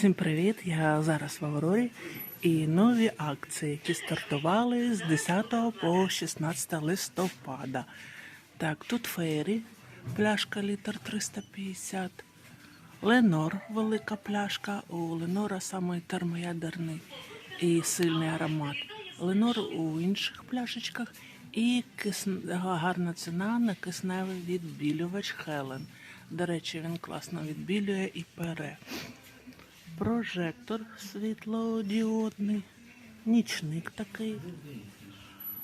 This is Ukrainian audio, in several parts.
Всім привіт! Я зараз в Аврорі і нові акції, які стартували з 10 по 16 листопада. Так, тут фейрі, пляшка літр 350. Ленор, велика пляшка. У Ленора саме термоядерний і сильний аромат. Ленор у інших пляшечках. І кисн... гарна ціна на кисневий відбілювач Хелен. До речі, він класно відбілює і пере. Прожектор світлодіодний, нічник такий,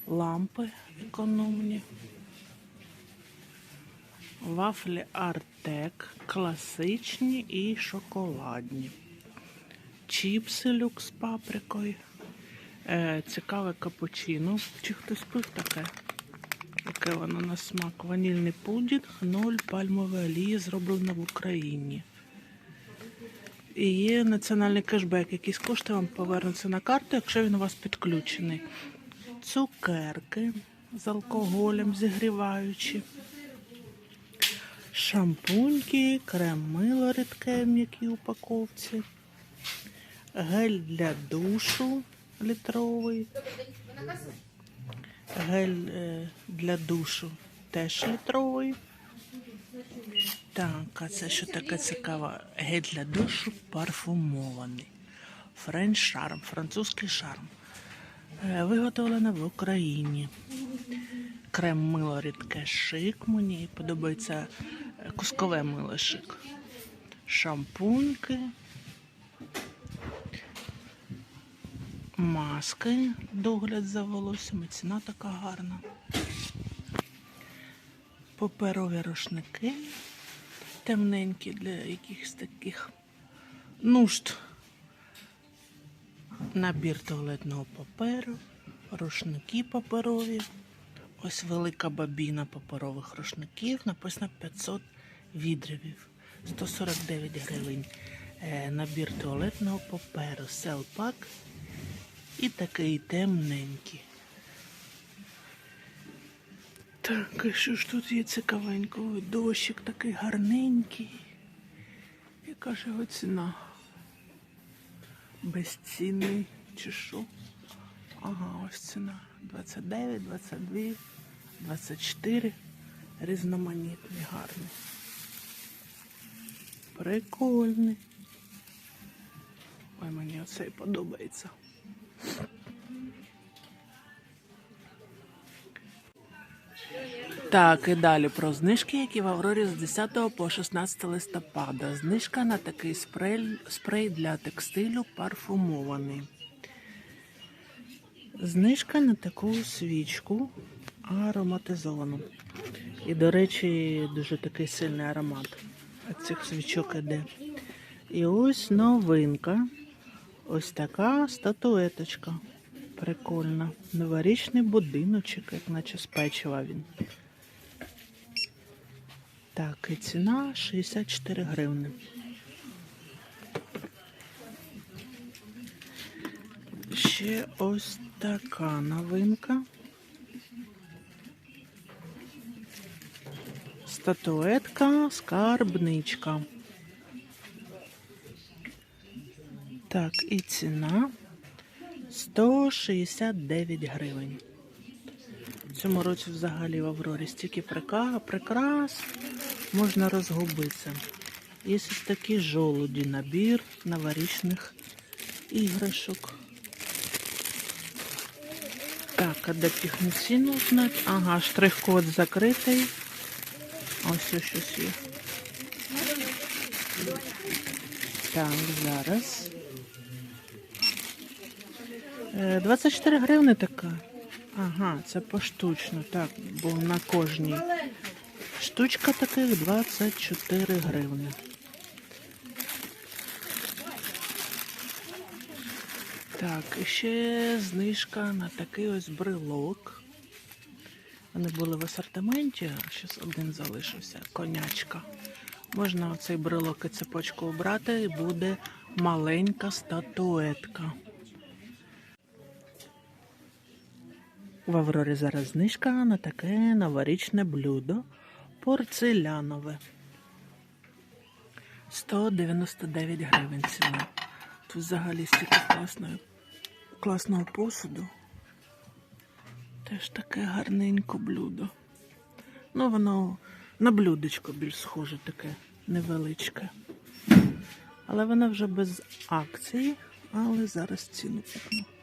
лампи економні, вафлі Артек, класичні і шоколадні, чіпси люкс з паприкою, е, цікаве капучино. Чи хтось пив таке? Яке воно на смак? Ванільний пудінг, ноль пальмової олії зроблено в Україні. І є національний кешбек, який з коштом вам повернеться на карту, якщо він у вас підключений. Цукерки з алкоголем, зігріваючі. Шампуньки, крем мило рідке в м'якій упаковці. Гель для душу літровий. Гель е, для душу теж літровий. Так, а це що таке цікаве? Гель для душу парфумований. Френч шарм, французький шарм. Е, Виготовлено в Україні. Крем мило рідке шик. Мені подобається е, кускове мило шик. Шампуньки. Маски, догляд за волоссями. Ціна така гарна. Паперові рушники темненькі для якихось таких нужд. Набір туалетного паперу, рушники паперові. Ось велика бабіна паперових рушників. Написано 500 відривів. 149 гривень. Е, Набір туалетного паперу, селпак і такий темненький. Так, що ж тут є цікавенького? Дощик такий гарненький. Яка ж його ціна? Безцінний чи що? Ага, ось ціна. 29, 22, 24. Різноманітний, гарний. Прикольний. Ой, мені оцей подобається. Так, і далі про знижки, які в Аврорі з 10 по 16 листопада. Знижка на такий спрей, спрей для текстилю парфумований. Знижка на таку свічку ароматизовану. І, до речі, дуже такий сильний аромат від цих свічок іде. І ось новинка. Ось така статуеточка. Прикольна. Новорічний будиночок, як наче з печива він. Так, і ціна 64 гривни. Ще ось така новинка. Статуетка, скарбничка. Так, і ціна 169 гривень. Цьому році взагалі в Аврорі стільки прикрас, можна розгубитися. Є ось такі жолуді, набір новорічних іграшок. Так, а де ціну знати? Ага, штрих-код закритий. Ось ось щось є. Так, зараз. Е, 24 гривни така. Ага, це поштучно, так, бо на кожній. Штучка таких 24 гривни. Так, і ще знижка на такий ось брелок. Вони були в асортименті, а зараз один залишився. Конячка. Можна оцей брелок і цепочку обрати, і буде маленька статуетка. В Аврорі зараз знижка на таке новорічне блюдо порцелянове. 199 гривень ціна. Тут взагалі стільки класної, класного посуду. Теж таке гарненько блюдо. Ну, воно на блюдечко більш схоже таке невеличке. Але воно вже без акції, але зараз ціну пікну.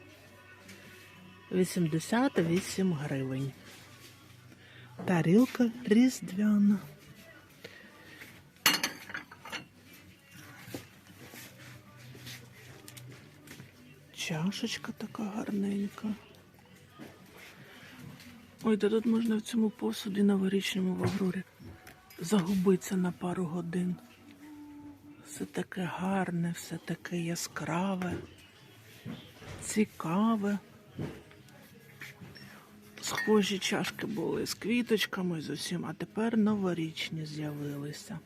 88 гривень. Тарілка різдвяна. Чашечка така гарненька. Ой, та тут можна в цьому посуді новорічному в Аврорі загубитися на пару годин. Все таке гарне, все таке яскраве, цікаве. Схожі чашки були з квіточками з усім, а тепер новорічні з'явилися.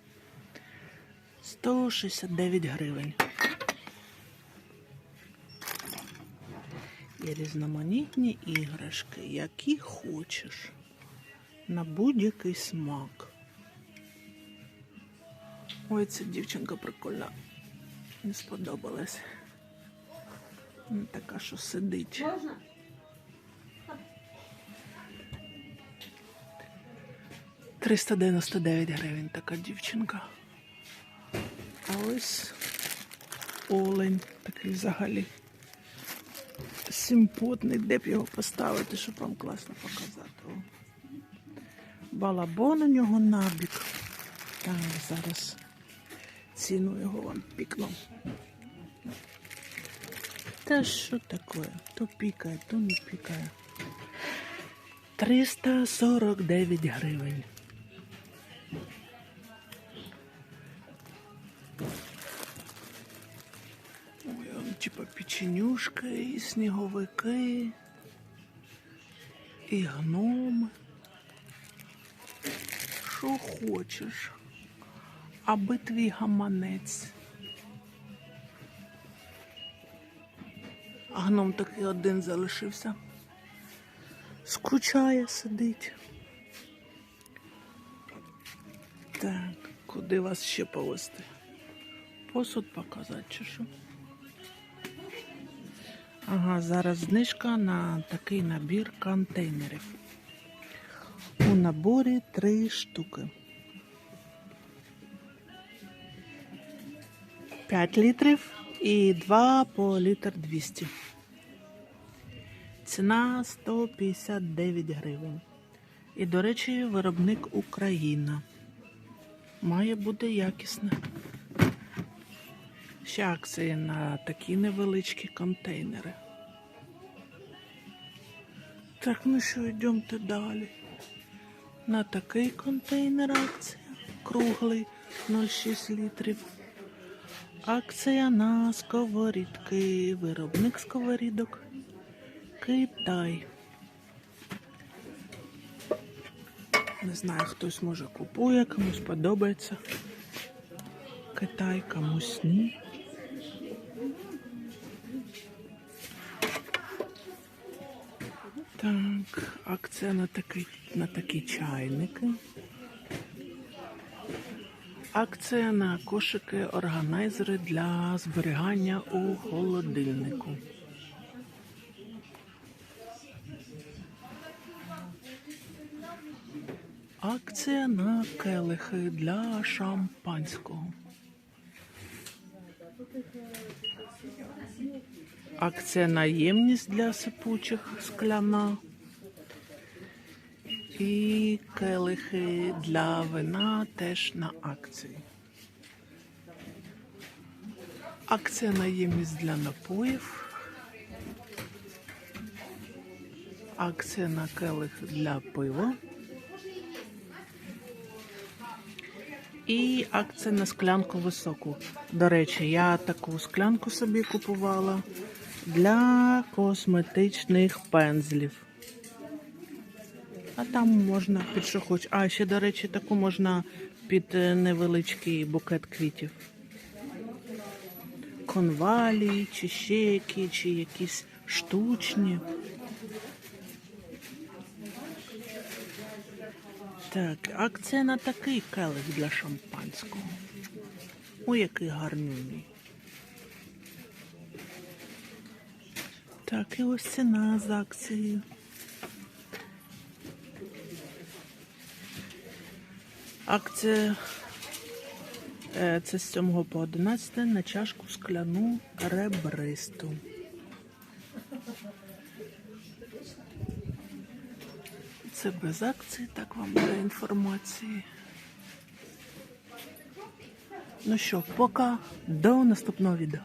169 гривень. Є різноманітні іграшки, які хочеш. На будь-який смак. Ой, ця дівчинка прикольна. Не сподобалась. Така, що сидить. Можна? 399 гривень така дівчинка. А ось олень такий взагалі. Симпотний, де б його поставити, щоб вам класно показати. Балабон у нього набік. Так, зараз ціну його вам пікну. Та що таке? То пікає, то не пікає. 349 гривень. Типа печенюшки, і сніговики, і гноми. Що хочеш, аби твій гаманець. А гном такий один залишився. Скучає, сидить. Так, куди вас ще повести? Посуд показати чи що? Ага, зараз знижка на такий набір контейнерів. У наборі три штуки. 5 літрів і 2 по літр 200. Ціна 159 гривень. І, до речі, виробник Україна. Має бути якісне. Ще акції на такі невеличкі контейнери. Так, ну що, йдемте далі. На такий контейнер акція. Круглий 0,6 літрів. Акція на сковорідки. Виробник сковорідок. Китай. Не знаю, хтось може купує, комусь подобається. Китай, комусь ні. Так, акція на такі, на такі чайники. Акція на кошики органайзери для зберігання у холодильнику. Акція на келихи для шампанського. Акція на ємність для сипучих скляна. І келихи для вина теж на акції. Акція на ємність для напоїв. Акція на келих для пива. І акція на склянку високу. До речі, я таку склянку собі купувала для косметичних пензлів. А там можна під що хоч. А ще, до речі, таку можна під е, невеличкий букет квітів. Конвалії, чи ще які, чи якісь штучні. Так, акція на такий келих для шампанського. Ой, який гарнюний. Так, і ось ціна з акцією. Акція е, це з 7 по 11 на чашку скляну ребристу. Це без акції, так вам для інформації. Ну що, пока до наступного відео.